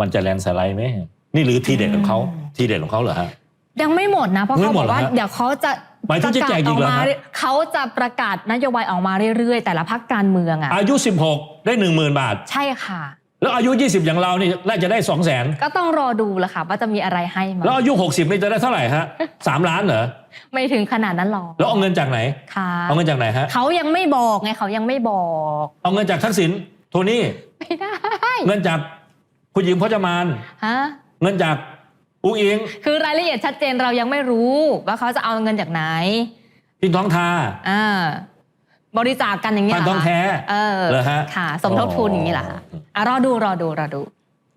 มันจะแลนด์สไลด์ไหมนี่หรือทีเด็ดของเขาอืมทีเด็ดของเขาเหรอฮะยังไม่หมดนะเพราะไม่เขาหมบดอกว่าเหรอฮะเดี๋ยวเขาจะหมายถึงจะแจกอีกเหรอฮะเขาจะประกาศนโยบายออกมาเรื่อยๆ แต่ละพักการเมืองอะอายุ 16 ได้ 1 0,000 บาท ใช่ค่ะ แล้วอายุ 20 อย่างเรานี่น่าจะได้ 2 0 0 0 0นก็ต้องรอดูแหละค่ะ ว่าจะมีอะไรให้มาแล้วอายุ 60 นี่จะได้เท่าไหร่ฮะสามล้านเหรอไม่ถึงขนาดนั้นหรอกแล้วเอาเงินจากไหนค่ะเอาเงินจากไหนฮะเขายังไม่บอกไงเขายังไม่บอก เอาเงินจากทักษิณโทนี่ไม่ได้ เงินจาก คุณหญิงพจมานฮะเงินจากอุ้งอิง คือรายละเอียดชัดเจนเรายังไม่รู้ว่าเขาจะเอาเงินจากไหนพินท้องทาอ่าบริจาคกันอย่างนี้ยพันเหรทองแท้เออเหรอฮะค่ะ สมทบทุนอย่างนี้เหรอคะอะรอดูรอดูรอดู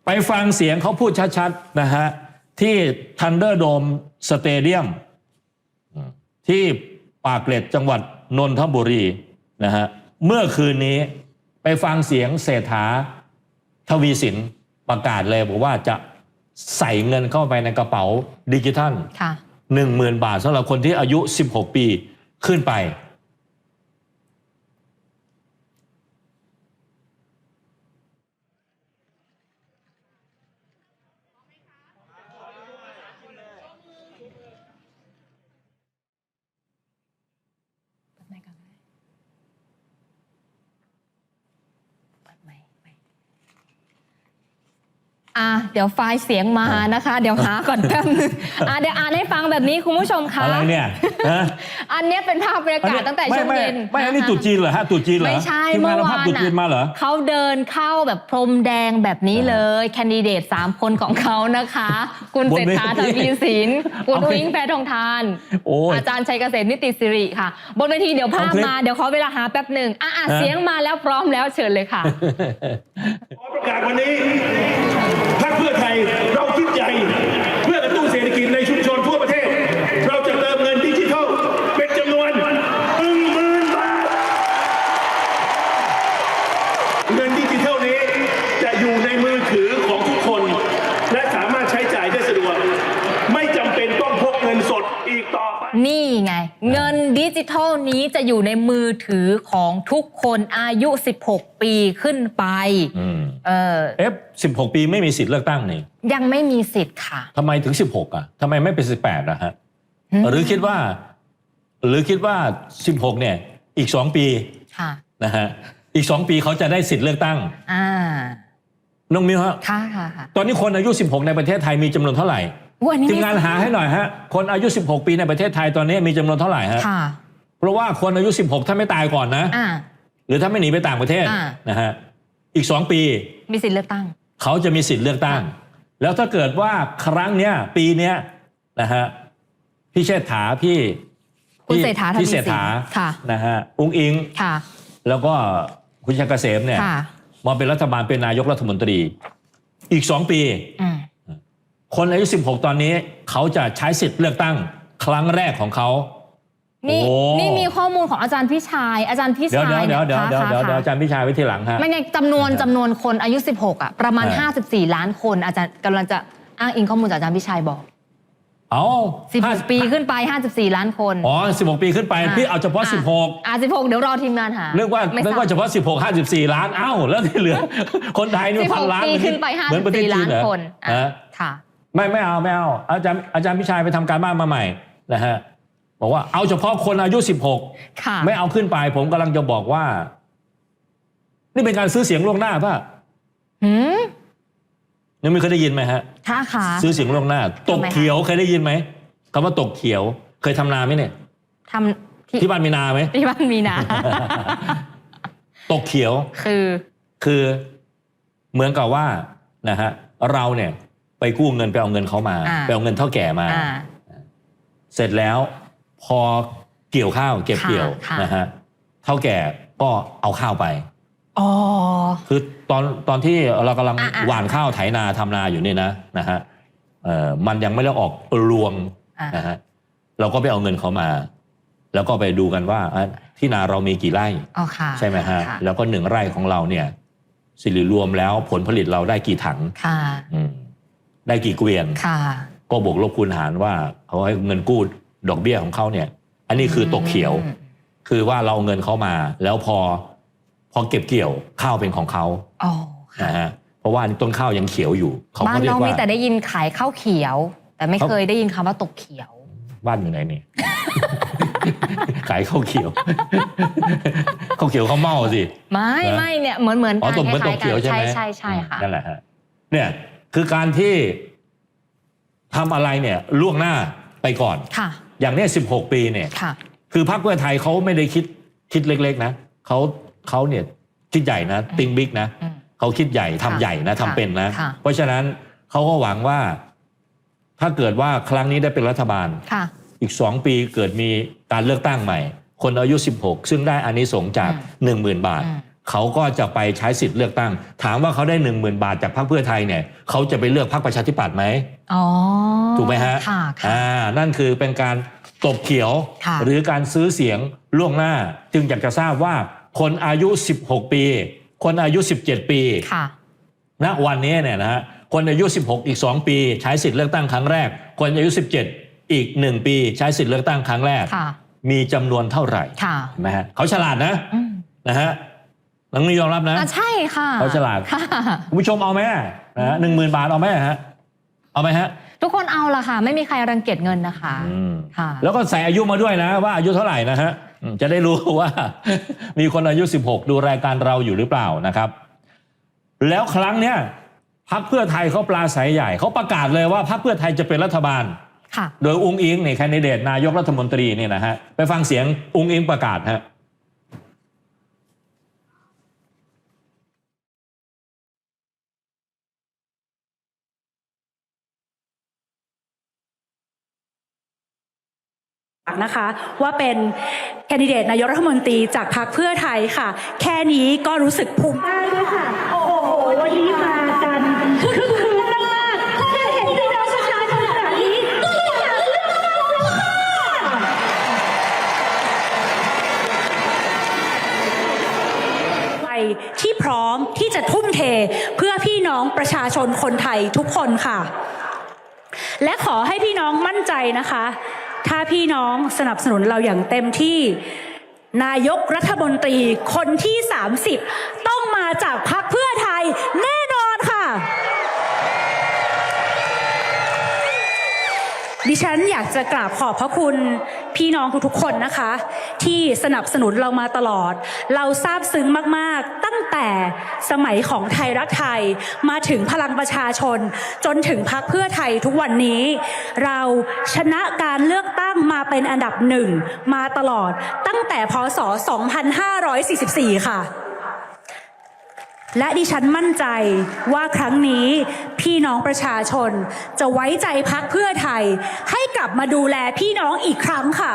ไปฟังเสียงเขาพูดชัดๆนะฮะที่ Thunderdome Stadium ที่ปากเกร็ดจังหวัดนนทบุรีนะฮะเมื่อคืนนี้ไปฟังเสียงเศรษฐาทวีสิน ประกาศเลยบอกว่าจะใส่เงินเข้าไปในกระเป๋าดิจิทัลค่ะ10,000บาทสำหรับคนที่อายุ 16 ปีขึ้นไป อะเดี๋ยวไฟล์เสียงมานะคะ เดี๋ยวหาก่อนแป๊บนึงอะเดี๋ยวอ่านให้ฟังแบบนี้คุณผู้ชมคะอะไรเนี่ยฮะอันเนี้ยเป็นภาพบรรยากาศตั้งแต่ช่วงไม่เย็นไม่ไม่อันนี้ตรุ๊จีนเหรอฮะตรุ๊จีนเหรอไม่ใช่ทีมเมื่งานอเราวาภาพนตรุ๊จีนมาเหรอเขาเดินเข้าแบบพรมแดงแบบนี้เลยแคนดิเดต3คนของเขานะคะ คุณบนเศรษฐาเวททีวีสินคุณเอาไปอุ้งแพทองทานโอ้ยอาจารย์ชัยเกษมนิติสิริค่ะ บนเวทีเดี๋ยวภาพเอาคลิปมาเดี๋ยวขอเวลาหาแป๊บหนึ่งอะอะฮะเสียงมาแล้วพร้อมแล้วเชิญเลยค่ะขอประกาศวันนี้พ รรคเพื่อไทยเราคิดใหญ่เพื่อกระตุ้นเศรษฐกิจในชุมชนทั่วประเทศ เราจะเติมเงินดิจิทัลเป็นจำนวนหนึ่งหมื่นบาท เงินดิจิทัลนี้จะอยู่ในมือถือของทุกคน และสามารถใช้จ่ายได้สะดวก ไม่จำเป็นต้องพกเงินสดอีกต่อไป นี่ไง เงินดิจิทัลนี้จะอยู่ในมือถือของทุกคนอายุ 16 ปีขึ้นไป อืม เออเอฟ16ปีไม่มีสิทธิ์เลือกตั้งนี่ยังไม่มีสิทธิ์ค่ะทำไมถึง16อะทำไมไม่เป็น18อะฮะอืมหรือคิดว่า หรือคิดว่า16เนี่ย อีก2ปีค่ะนะฮะอีก2ปีเขาจะได้สิทธิ์เลือกตั้งอ่าน้องมิวฮะค่ะค่ะค่ะตอนนี้คนอายุ 16 ในประเทศไทยมีจำนวนเท่าไหร่อุ๊ยอันนี้ทีมงานไม่หาให้หน่อยฮะ คนอายุ 16 ปีในประเทศไทยตอนนี้มีจำนวนเท่าไหร่ฮะค่ะเพราะว่าคนอายุ 16 ถ้าไม่ตายก่อนนะอ่าหรือถ้าไม่หนีไปต่างประเทศอ่านะฮะ อีก2ปี มีสิทธิ์เลือกตั้ง เขาจะมีสิทธิ์เลือกตั้ง แล้วถ้าเกิดว่าครั้งเนี้ยปีเนี้ยนะฮะพี่เชษฐาพี่คุณพี่เศรษฐาทวีพี่สินเศรษฐาค่ะนะฮะอุ้งอิง ค่ะ แล้วก็คุณชัยเกษมเนี่ยค่ะ มาเป็นรัฐบาลเป็นนายกรัฐมนตรี อีกสองปี อืมคนอายุ 16 ตอนนี้ เขาจะใช้สิทธิ์เลือกตั้ง ครั้งแรกของเขา นี่โอ้ นี่มีข้อมูลของอาจารย์พี่ชาย อาจารย์พี่เดี๋ยวชายเดี๋ยวเดี๋ยวนี่เดี๋ยวเดี๋ยวเดี๋ยวเดี๋ยวอาค่ะจารย์พิชายไว้ทีหลังฮะ ไม่ไงจำนวนนะครับจำนวนคนอายุ 16อะประมาณอ่า54 ล้านคนอาจารย์กำลังจะอ้างอิงข้อมูลจากอาจารย์พี่ชายบอก เอาห้า16 ปีขึ้นไป 54 ล้านคน อ๋อ16ปีขึ้นไปพี่เอาเฉพาะอ่16อะ16 เดี๋ยวรอทีมงานหาเรียกว่าไม่เรียกว่าทเฉราบพาะ 16 54 ล้าน เอ้า แล้วที่เหลือ คนไทยนี่พัน16ล้านปีขึ้นไปเหมือนประเทศ54จีล้านนเหรอคนอะฮะค่ะ ไม่ ไม่เอา ไม่เอา อาจารย์อาจารย์พิชัยไปทำการบ้านมาใหม่นะฮะ บอกว่าเอาเฉพาะคนอายุ16ค่ะไม่เอาขึ้นไป ผมกำลังจะบอกว่า นี่เป็นการซื้อเสียงล่วงหน้าป่ะหืมยังไม่เคยได้ยินไหมฮะ ค่ะค่ะซื้อเสียงล่วงหน้า ตกทำไมคะเขียวเคยได้ยินไหมคำว่าตกเขียว เคยทำนาไหมเนี่ย ทำที่ที่บ้านมีนาไหม ที่บ้านมีนา ตกเขียว คือคือเหมือนกับว่านะฮะเราเนี่ย ไปกู้เงินไปเอาเงินเขามา อ่า ไปเอาเงินเท่าแก่มา อ่าเสร็จแล้ว พอเกี่ยวข้าวเก็บค่ะเกี่ยวค่ะ นะฮะเท่าแก่ก็เอาข้าวไป อ๋อ คือตอนตอนที่เรากำลังอะอะ หว่านข้าวไถนาทำนาอยู่เนี่ยนะนะฮะเอ่อมันยังไม่ได้ออกรวงอะนะฮะเราก็ไปเอาเงินเขามา แล้วก็ไปดูกันว่าอะที่นาเรามีกี่ไร่ อ๋อค่ะใช่ไหมฮะ ค่แล้วก็หนึ่งไร่ของเราเนี่ยสิริรวมแล้วผลผลิตเราได้กี่ถังค่ะ อืมได้กี่เกวียน ค่ะ ก็บวกลบคูณหารว่าเขาให้เงินกู้ ดอกเบี้ยของเขาเนี่ย อันนี้คือตกเขียวอืมคือว่าเราเอาเงินเขามา แล้วพอพอเก็บเกี่ยวข้าวเป็นของเขาอ๋อค่ะนะฮะพราะว่าอันนี้ต้นข้าวยังเขียวอยู่เขาบ้านก็เรียเรากว่ามีแต่ได้ยินขายข้าวเขียว แต่ไม่เขาเคยได้ยินคำว่าตกเขียวบ้านอยู่ไหนนี่ขายข้าวเขียวข้าวเขียวข้าวเม่าสิไม่นะไม่เนี่ยเหมือนเหมือนอ๋อกันตกเหมือนตคกล้ายๆเขียวใช่ไหมใช่ใช่ค่ะนั่นแหละฮะเนี่ยคือการที่ทำอะไรเนี่ยล่วงหน้าไปก่อนค่ะ อย่างเนี้ยสิบหกปีเนี่ยค่ะ คือพรรคเพื่อไทยเขาไม่ได้คิดคิดเล็ก ๆ นะเขาเขาเนี่ยคิดใหญ่นะติงบิ๊กนะอืมเขาคิดใหญ่ทำค่ะใหญ่นะทำค่ะเป็นนะ ค่ะ เพราะฉะนั้นเขาก็หวังว่า ถ้าเกิดว่าครั้งนี้ได้เป็นรัฐบาล ค่ะ อีกสองปีเกิดมีการเลือกตั้งใหม่ คนอายุ 16 ซึ่งได้อานิสงส์จาก10,000 บาท อืม เขาก็จะไปใช้สิทธิ์เลือกตั้ง ถามว่าเขาได้10,000บาทจากพรรคเพื่อไทยเนี่ยเขาจะไปเลือกพรรคประชาธิปัตย์ไหมอ๋อถูกไหมฮะค่ะค่ะอ่านั่นคือเป็นการตบเขียวค่ะหรือการซื้อเสียงล่วงหน้า จึงอยากจะทราบว่าคนอายุ 16 ปี คนอายุ 17 ปีค่ะณวันนี้เนี่ยนะฮะคนอายุ 16 อีก 2 ปี ใช้สิทธิ์เลือกตั้งครั้งแรก คนอายุ 17 อีก 1 ปี ใช้สิทธิ์เลือกตั้งครั้งแรกค่ะมีจำนวนเท่าไหร่ค่ะเห็นไหมฮะเขาฉลาดนะอืมนะฮะ นังนี้ยอมรับนะอะใช่ค่ะเขาฉลาดค่ะ คุณผู้ชมเอาไหมนะฮะหนึ่งหมื่นบาทเอาไหมฮะเอาไหมฮะทุกคนเอาละค่ะ ไม่มีใครรังเกียจเงินนะคะอืม ค่ะ แล้วก็ใส่อายุมาด้วยนะ ว่าอายุเท่าไหร่นะฮะอืมจะได้รู้ ว่า มีคนอายุ 16 ดูรายการเราอยู่หรือเปล่านะครับ แล้วครั้งเนี้ยพักเพื่อไทยเขาปลาใสใหญ่เขาประกาศเลยว่าพักเพื่อไทยจะเป็นรัฐบาล ค่ะ โดยอุ้งอิงเนี่ยแคนดิเดตนายกรัฐมนตรีเนี่ยนะฮะไปฟังเสียงอุ้งอิงประกาศฮะ นะคะ ว่าเป็นแคนดิเดตนายกรัฐมนตรีจากพรรคเพื่อไทยค่ะ แค่นี้ก็รู้สึกภูมิใจด้วยค่ะ โอ้โหวันนี้มากันคือคือคืนมากๆแค่เห็นพี่น้องประชาชนแบบนี้ก็อยากเลือกมากไปที่พร้อมที่จะทุ่มเทเพื่อพี่น้องประชาชนคนไทยทุกคนค่ะ และขอให้พี่น้องมั่นใจนะคะ ถ้าพี่น้องสนับสนุนเราอย่างเต็มที่นายกรัฐมนตรีคนที่ 30 ต้องมาจากพรรคเพื่อไทยแน่นอนค่ะ ดิฉันอยากจะกราบขอบพระคุณพี่น้องทุกๆคนนะคะ ที่สนับสนุนเรามาตลอด เราซาบซึ้งมากๆต แต่สมัยของไทยรักไทยมาถึงพลังประชาชน จนถึงพักเพื่อไทยทุกวันนี้ เราชนะการเลือกตั้งมาเป็นอันดับหนึ่งมาตลอดตั้งแต่พศ 2544 ค่ะและดิฉันมั่นใจว่าครั้งนี้พี่น้องประชาชน จะไว้ใจพักเพื่อไทย ให้กลับมาดูแลพี่น้องอีกครั้งค่ะ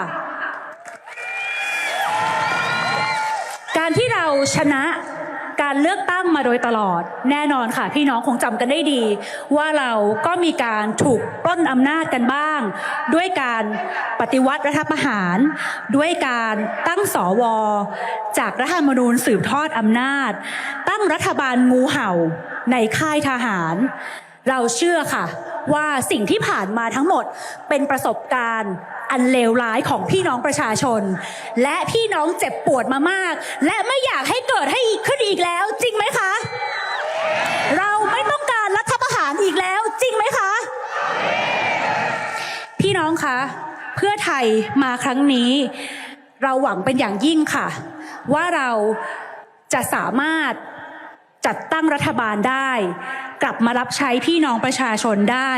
การที่เราชนะ การเลือกตั้งมาโดยตลอด แน่นอนค่ะ พี่น้องคงจำกันได้ดี ว่าเราก็มีการถูกปล้นอำนาจกันบ้าง ด้วยการปฏิวัติรัฐประหาร ด้วยการตั้งสวจากรัฐธรรมนูญสืบทอดอำนาจ ตั้งรัฐบาลงูเห่าในค่ายทหาร เราเชื่อค่ะ ว่าสิ่งที่ผ่านมาทั้งหมดเป็นประสบการณ์อันเลวร้ายของพี่น้องประชาชน และพี่น้องเจ็บปวดมามาก และไม่อยากให้เกิดให้อีกขึ้นอีกแล้ว จริงไหมคะ เราไม่ต้องการรัฐประหารอีกแล้ว จริงไหมคะ พี่น้องคะ เพื่อไทยมาครั้งนี้ เราหวังเป็นอย่างยิ่งค่ะ ว่าเราจะสามารถจัดตั้งรัฐบาลได้ กลับมารับใช้พี่น้องประชาชนได้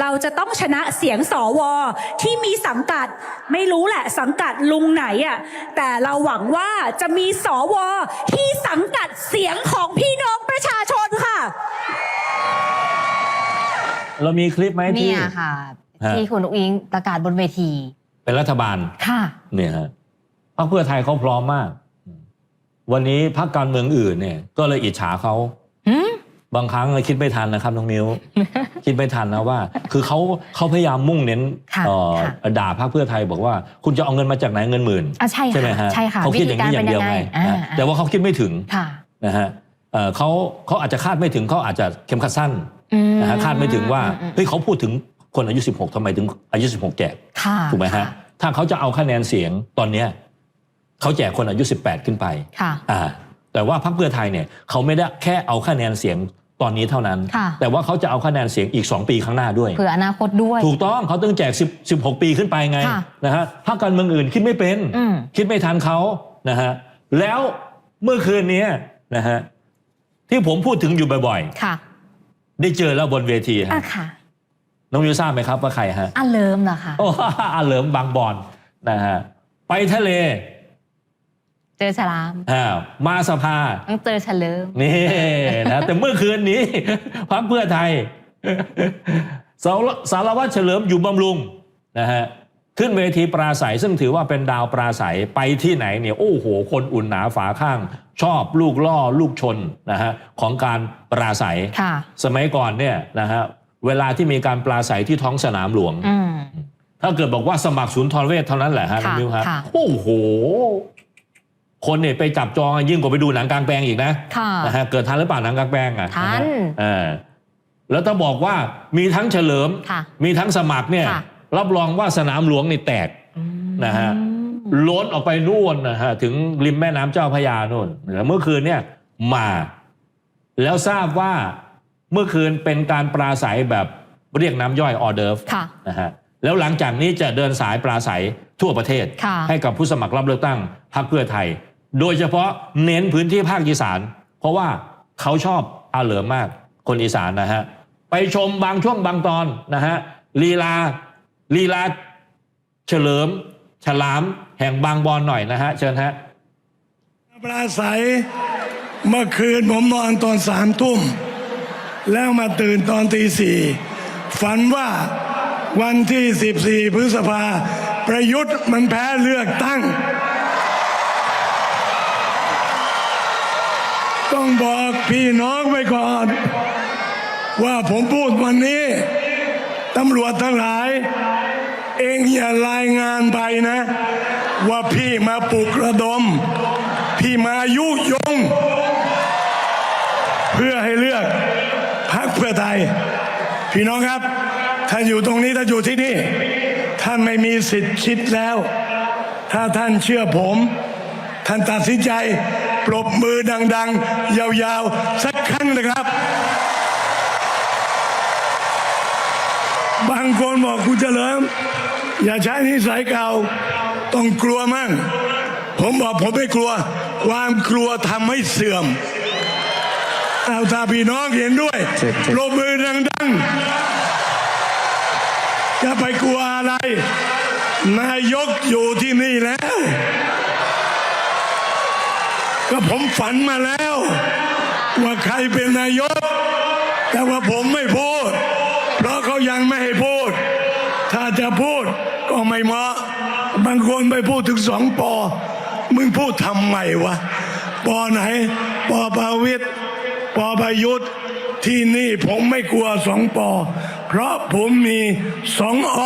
เราจะต้องชนะเสียงสวที่มีสังกัดไม่รู้แหละ สังกัดลุงไหนอะ่ะแต่เราหวังว่าจะมีสวที่สังกัดเสียงของพี่น้องประชาชนค่ะ เรามีคลิปไหมที่ เนี่ยค่ะ ฮะ ที่คุณอุ้งอิงประกาศบนเวที เป็นรัฐบาล ค่ะ เนี่ยฮะพรรคเพื่อไทยเขาพร้อมมาก วันนี้พรรคการเมืองอื่นเนี่ย ก็เลยอิจฉาเขาหืม บางครั้งคิดไม่ทันนะครับน้องมิวคิดไม่ทันนะว่า คือเขาเขาพยายามมุ่งเน้นค่ะเอ่อค่ะด่าพรรคเพื่อไทยบอกว่า คุณจะเอาเงินมาจากไหนเงินหมื่นอะใช่ค่ะไหมฮะใช่ค่ะเขาคิดอย่างนี้อย่างเดียวไงวิธีการเป็นยังไงนะอ่าแต่ว่าเขาคิดไม่ถึงค่ะนะฮะเอ่อเขาเขาอาจจะคาดไม่ถึงเขาอาจจะเข็มขัดสั้นอืมนะฮะคาดไม่ถึงว่าอืมเฮ้ยเขาพูดถึงคนอายุ 16ทำไมถึงอายุ 16 แจกค่ะถูกไหมฮะถ้าเขาจะเอาคะแนนเสียงตอนเนี้ยเขาแจกคนอายุ 18 ขึ้นไปค่ะอ่าแต่ว่าพรรคเพื่อไทยเนี่ยเขาไม่ได้แค่เอาคะแนนเสียง ตอนนี้เท่านั้นค่ะแต่ว่าเขาจะเอาคะแนนเสียงอีก 2 ปีข้างหน้าด้วย เผื่ออนาคตด้วย ถูกต้องเขาต้องแจก10 16 ปีขึ้นไปไงค่ะนะฮะพรรคการเมืองอื่นคิดไม่เป็นอืมคิดไม่ทันเขานะฮะแล้วเมื่อคืนนี้นะฮะที่ผมพูดถึงอยู่บ่อยค่ะๆได้เจอแล้วบนเวทีอะฮะค่ะน้องมิวทราบไหมครับว่าใครฮะอะเลิมเหรอคะโอ้อาเหลิมบางบอนนะฮะไปทะเล เจอฉลามอ่ามาสภาต้องเจอฉลิมนี่นะแต่เมื่อคืนนี้พรรคเพื่อไทยสารสารวัตรเฉลิมอยู่บำรุงนะฮะขึ้นเวทีปราศัยซึ่งถือว่าเป็นดาวปราศัยไปที่ไหนเนี่ยโอ้โห คนอุ่นหนาฝาข้าง ชอบลูกล่อลูกชนนะฮะของการปราศัยค่ะสมัยก่อนเนี่ยนะฮะเวลาที่มีการปราศัยที่ท้องสนามหลวงอืมถ้าเกิดบอกว่าสมัครศูนย์ทรเวทเท่านั้นแหละฮะน้องค่ะมิวฮะค่ะโอ้โห คนเนี่ยไปจับจองยิ่งกว่าไปดูหนังกลางแปลงอีกนะค่ะนะฮะเกิดทันหรือเปล่าหนังกลางแปลงอะทันเออแล้วถ้าบอกว่ามีทั้งเฉลิมค่ะมีทั้งสมัครเนี่ยค่ะรับรองว่าสนามหลวงนี่แตกอืมนะฮะล้นออกไปนู่นนะฮะถึงริมแม่น้ำเจ้าพระยานู่นแล้วเมื่อคืนเนี่ยมา แล้วทราบว่าเมื่อคืนเป็นการปราศัยแบบเรียกน้ำย่อยออเดิร์ฟค่ะนะฮะแล้วหลังจากนี้จะเดินสายปราศัยทั่วประเทศค่ะให้กับผู้สมัครรับเลือกตั้งพรรคเพื่อไทย โดยเฉพาะเน้นพื้นที่ภาคอีสาน เพราะว่าเขาชอบอาเหลิมมากคนอีสานนะฮะ ไปชมบางช่วงบางตอนนะฮะลีลาลีลาเฉลิม ฉลาม แห่งบางบอนหน่อยนะฮะ เชิญฮะปราศัยเมื่อคืนผมนอนตอนสามทุ่ม แล้วมาตื่นตอนตีสี่ฝันว่าวันที่ 14 พฤษภา ประยุทธ์มันแพ้เลือกตั้ง ต้องบอกพี่น้องไว้ก่อน ว่าผมพูดวันนี้ตำรวจทั้งหลาย เองอย่ารายงานไปนะ ว่าพี่มาปลุกระดม พี่มายุยง เพื่อให้เลือกพรรคเพื่อไทย พี่น้องครับ ท่านอยู่ตรงนี้ท่านอยู่ที่นี่ ท่านไม่มีสิทธิ์คิดแล้ว ถ้าท่านเชื่อผม ท่านตัดสินใจ ปรบมือดัง ๆ ยาวๆ สักครั้งนะครับ บางคนบอกคุณเฉลิม อย่าใช้นิสัยเก่าต้องกลัวมั่ง ผมบอกผมไม่กลัว ความกลัวทำให้เสื่อมเอาถ้าพี่น้องเห็นด้วยปรบมือดังๆจะไปกลัวอะไร นายกอยู่ที่นี่แล้ว ก็ผมฝันมาแล้ว ว่าใครเป็นนายก แต่ว่าผมไม่พูด เพราะเขายังไม่ให้พูด ถ้าจะพูดก็ไม่เหมาะบางคนไปพูดถึงสองปอ มึงพูดทำไมวะ ปอไหน ปอประวิตรปอประยุทธ์ที่นี่ผมไม่กลัวสองปอ เพราะผมมีสองอ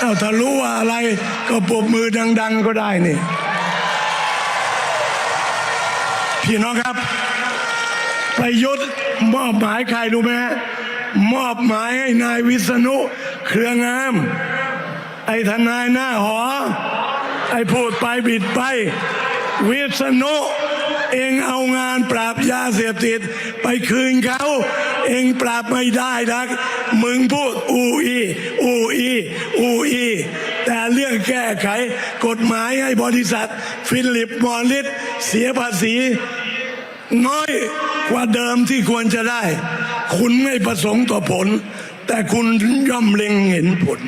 เอาถ้ารู้ว่าอะไรก็ปรบมือดัง ๆ ก็ได้นี่ พี่น้องครับ ประยุทธ์มอบหมายใครรู้ไหมมอบหมายให้นายวิษณุเครืองาม ไอ้ทนายหน้าหอ ไอ้พูดไปบิดไป วิษณุเองเอางานปราบยาเสพติด ไปคืนเขา เองปราบไม่ได้นักมึงพูดอูอีอูอีอูอีแต่เรื่องแก้ไขกฎหมายให้บริษัท ฟิลิปมอริสเสียภาษี น้อยกว่าเดิมที่ควรจะได้ คุณไม่ประสงค์ต่อผล แต่คุณย่อมเล็งเห็นผล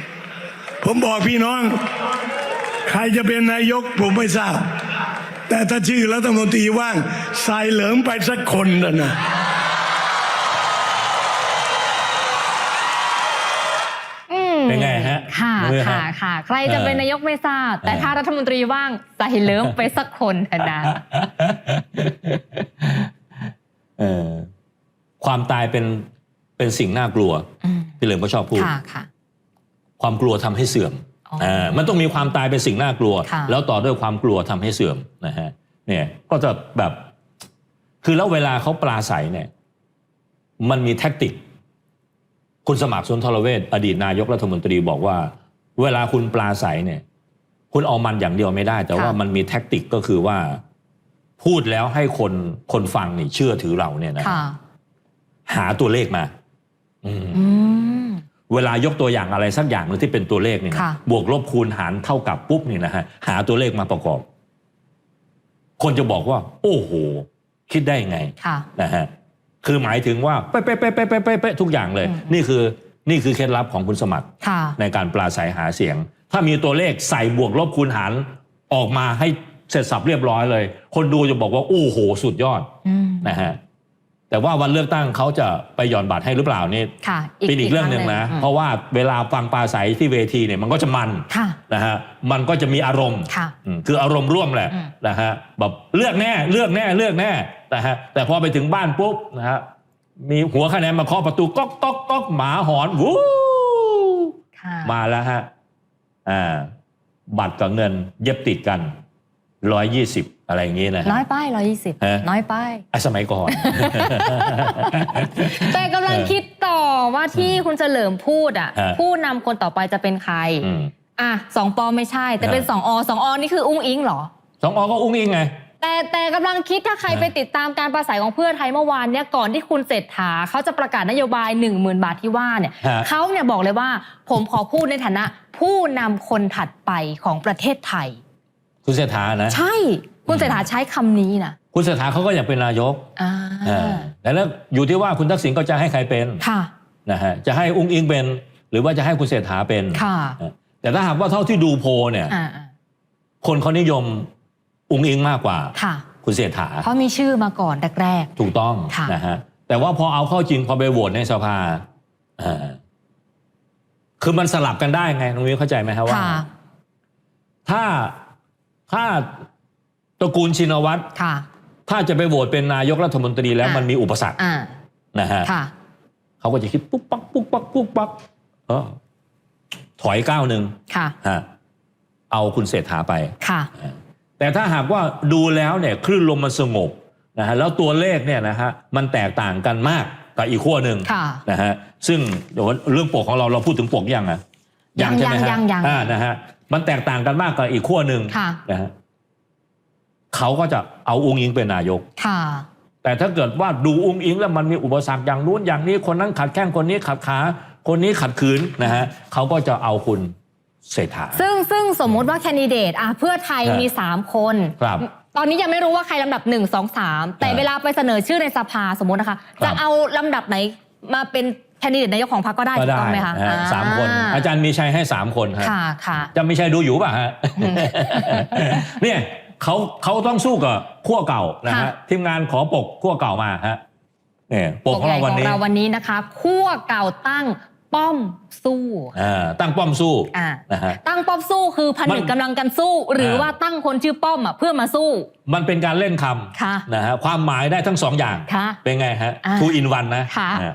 ผมบอกพี่น้อง ใครจะเป็นนายกผมไม่ทราบ แต่ถ้าชื่อรัฐมนตรีว่างใส่เหลิมไปสักคนนะนะ เมื่อฮะค่ะค่ะ ใครจะเออเป็นนายกไม่ทราบ แต่เออถ้ารัฐมนตรีว่างใส่เลิมไปสักคนเถอะนะเออความตายเป็นเป็นสิ่งน่ากลัวอืมพี่เหลิมก็ชอบพูดค่ะค่ะความกลัวทำให้เสื่อมอ๋ออ่ามันต้องมีความตายเป็นสิ่งน่ากลัวค่ะแล้วต่อด้วยความกลัวทำให้เสื่อมนะฮะเนี่ยก็จะแบบ คือแล้วเวลาเขาปลาใสเนี่ย มันมีแท็กติก คุณสมัครสุนทรเวชอดีตนายกรัฐมนตรีบอกว่า เวลาคุณปลาใสเนี่ย คุณเอามันอย่างเดียวไม่ได้ แต่ว่ามันมีแท็กติกก็คือว่า พูดแล้วให้คนคนฟังนี่เชื่อถือเราเนี่ยนะค่ะหาตัวเลขมาอืมอืมเวลายกตัวอย่างอะไรสักอย่างหนึงที่เป็นตัวเลขเนี่ยนะค่ะบวกลบคูณหารเท่ากับปุ๊บนี่นะฮะหาตัวเลขมาประกอบ คนจะบอกว่า โอ้โห คิดได้ยังไงค่ะนะฮะคือหมายถึงว่าเป๊ะเป๊ะเป๊ะเป๊ะเป๊ะเป๊ะเป๊ะทุกอย่างเลยอืมนี่คือ นี่คือเคล็ดลับของคุณสมัครค่ะในการปราศัยหาเสียง ถ้ามีตัวเลขใส่บวกลบคูณหารออกมาให้เสร็จสับเรียบร้อยเลย คนดูจะบอกว่า โอ้โห สุดยอดอืมนะฮะแต่ว่าวันเลือกตั้งเขาจะไปหย่อนบัตรให้หรือเปล่านี่ค่ะเป็นอีกเรื่องหนึ่งนะอืมเพราะว่าเวลาฟังปราศัยที่เวทีเนี่ยมันก็จะมันค่ะนะฮะมันก็จะมีอารมณ์ค่ะอืมคืออารมณ์ร่วมแหละอืมนะฮะแบบเลือกแน่เลือกแน่เลือกแน่นะฮะแต่พอไปถึงบ้านปุ๊บนะฮะ มีหัวคะแนนมาเคาะประตูก๊อกก๊อกก๊อกหมาหอนวู้ค่ะมาแล้วฮะอ่าบัตรกับเงินเย็บติดกันร้อยยี่สิบอะไรอย่างงี้นะฮะน้อยไปร้อยยี่สิบฮะน้อยไปไอ้สมัยก่อน แต่กำลังคิดต่อว่าที่คุณเฉลิมพูดอะฮะผู้นำคนต่อไปจะเป็นใครอืมอะสองปอไม่ใช่ แต่เป็นฮะสองอสองอนี่คืออุ้งอิงเหรอสองอก็อุ้งอิงไง แต่แต่กำลังคิดถ้าใครฮะไปติดตามการปราศัยของเพื่อไทยเมื่อวานเนี่ยก่อนที่คุณเศรษฐาเขาจะประกาศนโยบาย 1 0,000 บาทที่ว่าเนี่ยฮะเขาเนี่ยบอกเลยว่า ผมขอพูดในฐานะ ผู้นำคนถัดไปของประเทศไทย คุณเศรษฐานะ ใช่คุณเศรษฐาใช้คำนี้นะคุณเศรษฐาเขาก็อยากเป็นนายกอ่าอ่าแต่แล้วอยู่ที่ว่าคุณทักษิณก็จะให้ใครเป็นค่ะนะฮะจะให้อุ้งอิงเป็น หรือว่าจะให้คุณเศรษฐาเป็นค่ะแต่ถ้าหากว่าเท่าที่ดูโพลเนี่ยอ่าคนเขานิยม อุ้งอิงมากกว่าค่ะ คุณเศรษฐาเพราะมีชื่อมาก่อนแรก ถูกต้องค่ะ นะฮะแต่ว่าพอเอาเข้าจริงพอไปโหวตในสภาอ่าคือมันสลับกันได้ไงน้องวิวเข้าใจไหมครับๆว่า ค่ะถ้าถ้าตระกูลชินวัตรค่ะ ถ้าจะไปโหวตเป็นนายกรัฐมนตรีแล้วอะ มันมีอุปสรรคอ่านะฮะ ค่ะ เขาก็จะคิดปุ๊บปักปุ๊บปักปุ๊บปักเออถอยก้าวหนึ่งค่ะ ฮะเอาคุณเศรษฐาไปค่ะ แต่ถ้าหากว่าดูแล้วเนี่ยคลื่นลมมันสงบนะฮะแล้วตัวเลขเนี่ยนะฮะมันแตกต่างกันมากกับอีกขั้วหนึ่งค่ะนะฮะซึ่งเดี๋ยวเรื่องปกของเราเราพูดถึงปกยังอะยังใช่ไหมฮะยังยังอ่านะฮะมันแตกต่างกันมากกับอีกขั้วหนึ่งค่ะนะฮะเขาก็จะเอาองค์อิงเป็นนายกค่ะแต่ถ้าเกิดว่าดูองค์อิงแล้วมันมีอุปสรรคอย่างนู้นอย่างนี้คนนั้นขัดแข้งคนนี้ขัดขาคนนี้ขัดขืนนะฮะเขาก็จะเอาคุณ เศรษฐา ซึ่งซึ่งสมมุติว่าแคนดิเดตอะเพื่อไทยครับมี 3 คน ครับตอนนี้ยังไม่รู้ว่าใครลำดับ 1 2 3 แต่ครับเวลาไปเสนอชื่อในสภาสมมตินะคะครับจะเอาลำดับไหนมาเป็นแคนดิเดตนายกของพรรคก็ได้ก็ถูกได้ต้องไหมคะนะฮะสามคนอ่อาจารย์มีชัยให้สามคนฮะค่ะค่ะจะไม่ใช่ดูอยู่ป่ะฮะเนี่ยเขาเขาต้องสู้กับขั้วเก่านะฮะค่ะทีมงานขอปกขั้วเก่ามาฮะเนี่ยปกของเราวันนี้ของเราวันนี้นะคะขั้วเก่าตั้ง ป้อมสู้อ่าตั้งป้อมสู้อ่านะฮะตั้งป้อมสู้คือผนึกมันกำลังกันสู้ หรืออ่าว่าตั้งคนชื่อป้อมอะเพื่อมาสู้ มันเป็นการเล่นคค่ะำนะฮะความหมายได้ทั้งสองอย่างค่ะเป็นไงฮะอ่า two in one นะค่ะอ่า